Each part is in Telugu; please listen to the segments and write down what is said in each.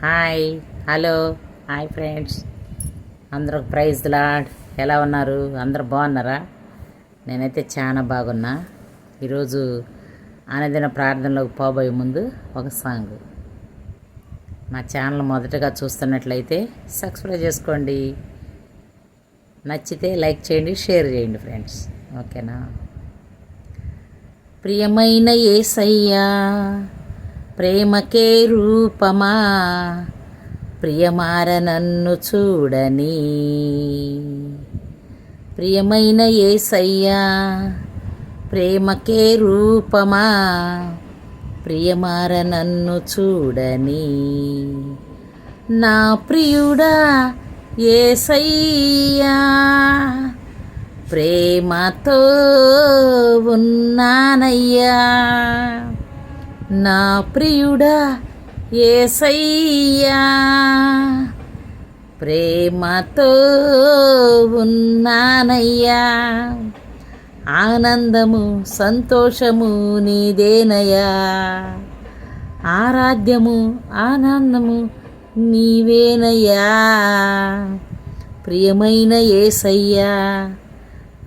Hi hello hi friends. అందరూ ప్రైజ్ లాడ్ ఎలా ఉన్నారు? అందరూ బాగున్నారా? నేనైతే చాలా బాగున్నా. ఈరోజు ఆనదిన ప్రార్థనలోకి పోబోయే ముందు ఒక సాంగ్. మా ఛానల్ మొదటగా చూస్తున్నట్లయితే సబ్స్క్రైబ్ చేసుకోండి. నచ్చితే లైక్ చేయండి షేర్ చేయండి ఫ్రెండ్స్. ఓకేనా? ప్రియమైన ఏసయ్యా ప్రేమకే రూపమా? ప్రియమార నన్ను చూడని. ప్రియమైన ఏసయ్యా ప్రేమకే రూపమా? ప్రియమార నన్ను చూడని. నా ప్రియుడా ఏసయ్యా ప్రేమతో ఉన్నానయ్యా. నా ప్రియుడా ఏసయ్యా ప్రేమతో ఉన్నానయ్యా. ఆనందము సంతోషము నీదేనయ్యా. ఆరాధ్యము ఆనందము నీవేనయ్యా. ప్రియమైన ఏసయ్యా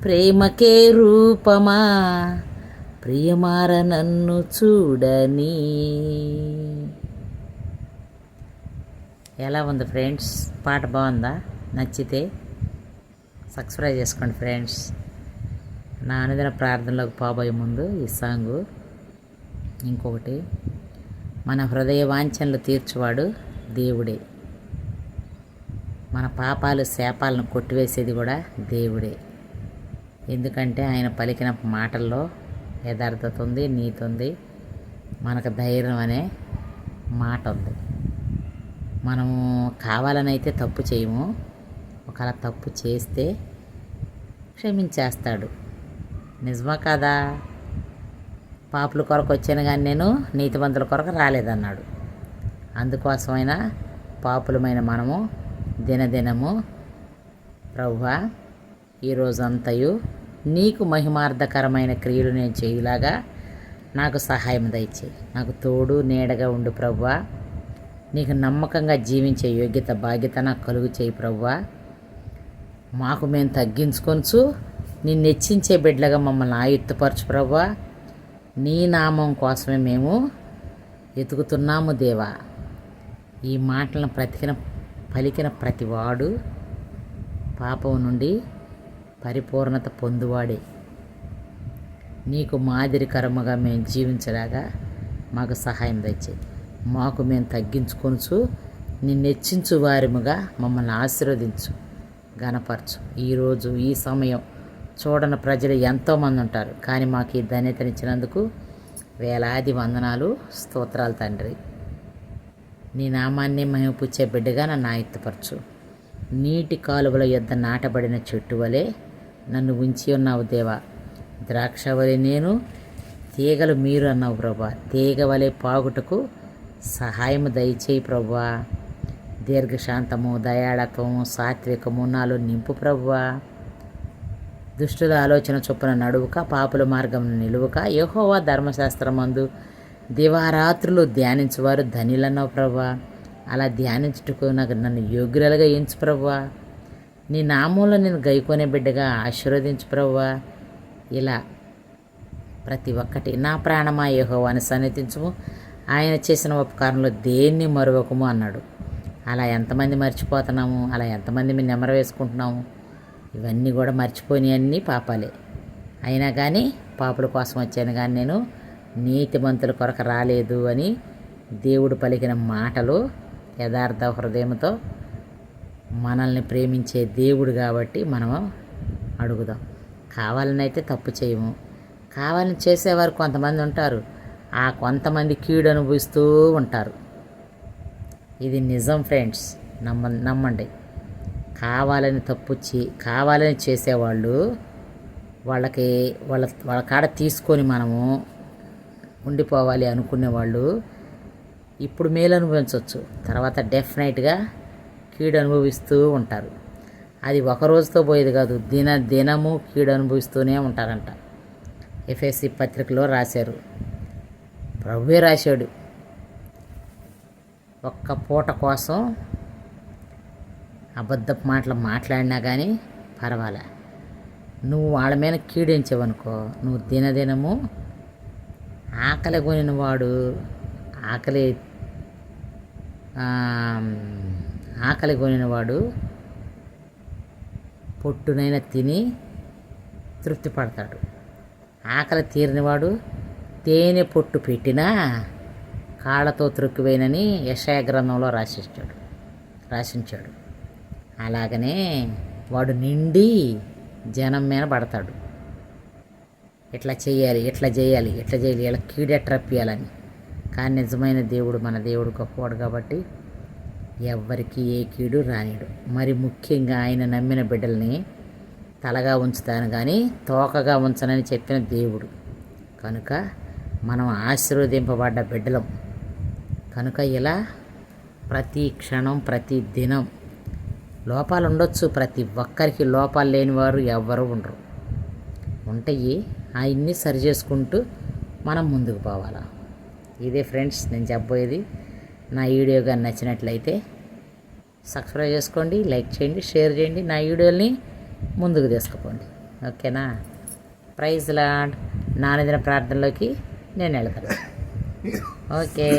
ప్రేమకే రూపమా. ప్రియమార నన్ను చూడని. ఎలా ఉంది ఫ్రెండ్స్? పాట బాగుందా? నచ్చితే సబ్స్క్రైబ్ చేసుకోండి ఫ్రెండ్స్. నా అనుదిన ప్రార్థనలోకి పోబోయే ముందు ఈ సాంగు. ఇంకొకటి మన హృదయ వాంఛనలు తీర్చువాడు దేవుడే. మన పాపాలు శాపాలను కొట్టివేసేది కూడా దేవుడే. ఎందుకంటే ఆయన పలికిన మాటల్లో యథార్థత ఉంది నీతి ఉంది మనకు ధైర్యం అనే మాట ఉంది. మనము కావాలని అయితే తప్పు చేయము. ఒకవేళ తప్పు చేస్తే క్షమించేస్తాడు. నిజమా కదా? పాపుల కొరకు వచ్చాను కానీ నేను నీతివంతుల కొరకు రాలేదన్నాడు. అందుకోసమైనా పాపులమైన మనము దినదినము ప్రభు ఈ రోజంతయు నీకు మహిమార్థకరమైన క్రియలు నేను చేయులాగా నాకు సహాయం దయచేయి. నాకు తోడు నీడగా ఉండు ప్రవ్వా. నీకు నమ్మకంగా జీవించే యోగ్యత బాధ్యత నాకు కలుగు చేయి ప్రవ్వా. మాకు మేము తగ్గించుకొనుచు నిన్ను హెచ్చించే బిడ్డలుగా మమ్మల్ని ఆయుత్తపరచు ప్రవ్వా. నీ నామం కోసమే మేము ఎతుకుతున్నాము దేవా. ఈ మాటలను ప్రతికిన పలికిన ప్రతివాడు పాపం నుండి పరిపూర్ణత పొందువాడే. నీకు మాదిరికరముగా మేము జీవించలాగా మాకు సహాయం తెచ్చి మాకు మేము తగ్గించుకొనుచు నిన్నెచ్చించు వారిముగా మమ్మల్ని ఆశీర్వదించు గనపరచు ఈరోజు ఈ సమయం చూడని ప్రజలు ఎంతోమంది ఉంటారు. కానీ మాకు ఈ ధన్యతనిచ్చినందుకు వేలాది వందనాలు. స్తోత్రాలు తండ్రి. నీ నామాన్ని మహిమపుచ్చే బిడ్డగా నన్ను ఆయత్తపరచు. నీటి కాలువల యొద్ద నాటబడిన చెట్టు వలె నన్ను ఉంచి ఉన్నావు దేవా. ద్రాక్ష వలె నేను తీగలు మీరు అన్నావు ప్రభా. తీగ వలె పాగుటకు సహాయము దయచేయి ప్రభా. దీర్ఘశాంతము దయాళత్వము సాత్వికము నాలో నింపు ప్రభువా దుష్టుల ఆలోచన చొప్పున నడువుక పాపుల మార్గం నిలువుక యహోవా ధర్మశాస్త్రమందు దివారాత్రులు ధ్యానించువారు ధనిలన్నావు ప్రభా. అలా ధ్యానించుటకు నాకు నన్ను యోగ్యులుగా ఎంచు ప్రభా. నీ నామంలో నేను గైకొనే బిడ్డగా ఆశీర్వదించు ప్రవ్వా. ఇలా ప్రతి ఒక్కటి నా ప్రాణమా యహోవాని సన్నిధించము. ఆయన చేసిన ఉపకారంలో దేన్ని మరొకము అన్నాడు. అలా ఎంతమంది మర్చిపోతున్నాము అలా ఎంతమంది మేము నెమర వేసుకుంటున్నాము. ఇవన్నీ కూడా మర్చిపోయినవన్నీ పాపాలే. అయినా కానీ పాపుల కోసం వచ్చాను కానీ నేను నీతిమంతుల కొరకు రాలేదు అని దేవుడు పలికిన మాటలు యథార్థ హృదయంతో మనల్ని ప్రేమించే దేవుడు కాబట్టి మనం అడుగుదాం. కావాలని అయితే తప్పు చేయము. కావాలని చేసేవారు కొంతమంది ఉంటారు. ఆ కొంతమంది కీడు అనుభవిస్తూ ఉంటారు. ఇది నిజం ఫ్రెండ్స్. నమ్మ నమ్మండి. కావాలని తప్పు కావాలని చేసేవాళ్ళు వాళ్ళకి వాళ్ళ వాళ్ళ కాడ తీసుకొని మనము ఉండిపోవాలి అనుకునే వాళ్ళు ఇప్పుడు మేలు అనుభవించవచ్చు తర్వాత డెఫినెట్గా కీడు అనుభవిస్తూ ఉంటారు. అది ఒక రోజుతో పోయేది కాదు దిన దినము కీడు అనుభవిస్తూనే ఉంటారంట. ఎఫ్ఎస్సి పత్రికలో రాశారు. ప్రభువే రాశాడు. ఒక్క పూట కోసం అబద్ధపు మాటలు మాట్లాడినా కానీ పర్వాలే. నువ్వు వాళ్ళ మీద కీడించావనుకో నువ్వు దినదినము ఆకలి కొనినవాడు ఆకలి ఆకలి కొనినవాడు పొట్టునైనా తిని తృప్తి పడతాడు ఆకలి తీరినవాడు తేనె పొట్టు పెట్టినా కాళ్ళతో త్రొక్కివేనని యశయ గ్రంథంలో రాసిస్తాడు రాసించాడు. అలాగనే వాడు నిండి జనం మీద పడతాడు. ఇట్లా చేయాలి ఇట్లా చేయాలి ఇట్లా చేయాలి ఇలా కీడెట్రప్పియాలని. కానీ నిజమైన దేవుడు మన దేవుడు గొప్పవాడు కాబట్టి ఎవ్వరికీ ఏ కీడు రానిడు. మరి ముఖ్యంగా ఆయన నమ్మిన బిడ్డల్ని తలగా ఉంచుతాను కానీ తోకగా ఉంచనని చెప్పిన దేవుడు. కనుక మనం ఆశీర్వదింపబడ్డ బిడ్డలం. కనుక ఇలా ప్రతి క్షణం ప్రతి దినం లోపాలు ఉండొచ్చు ప్రతి ఒక్కరికి లోపాలు లేనివారు ఎవ్వరు ఉండరు. ఉంటాయి అవన్నీ సరి చేసుకుంటూ మనం ముందుకు పోవాలా. ఇదే ఫ్రెండ్స్ నేను చెప్పబోయేది. నా వీడియో కానీ నచ్చినట్లయితే సబ్స్క్రైబ్ చేసుకోండి లైక్ చేయండి షేర్ చేయండి. నా వీడియోని ముందుకు తీసుకుపోండి. ఓకేనా? ప్రైజ్ లాండ్ నానదిన ప్రార్థనలోకి నేను వెళ్తాను. ఓకే.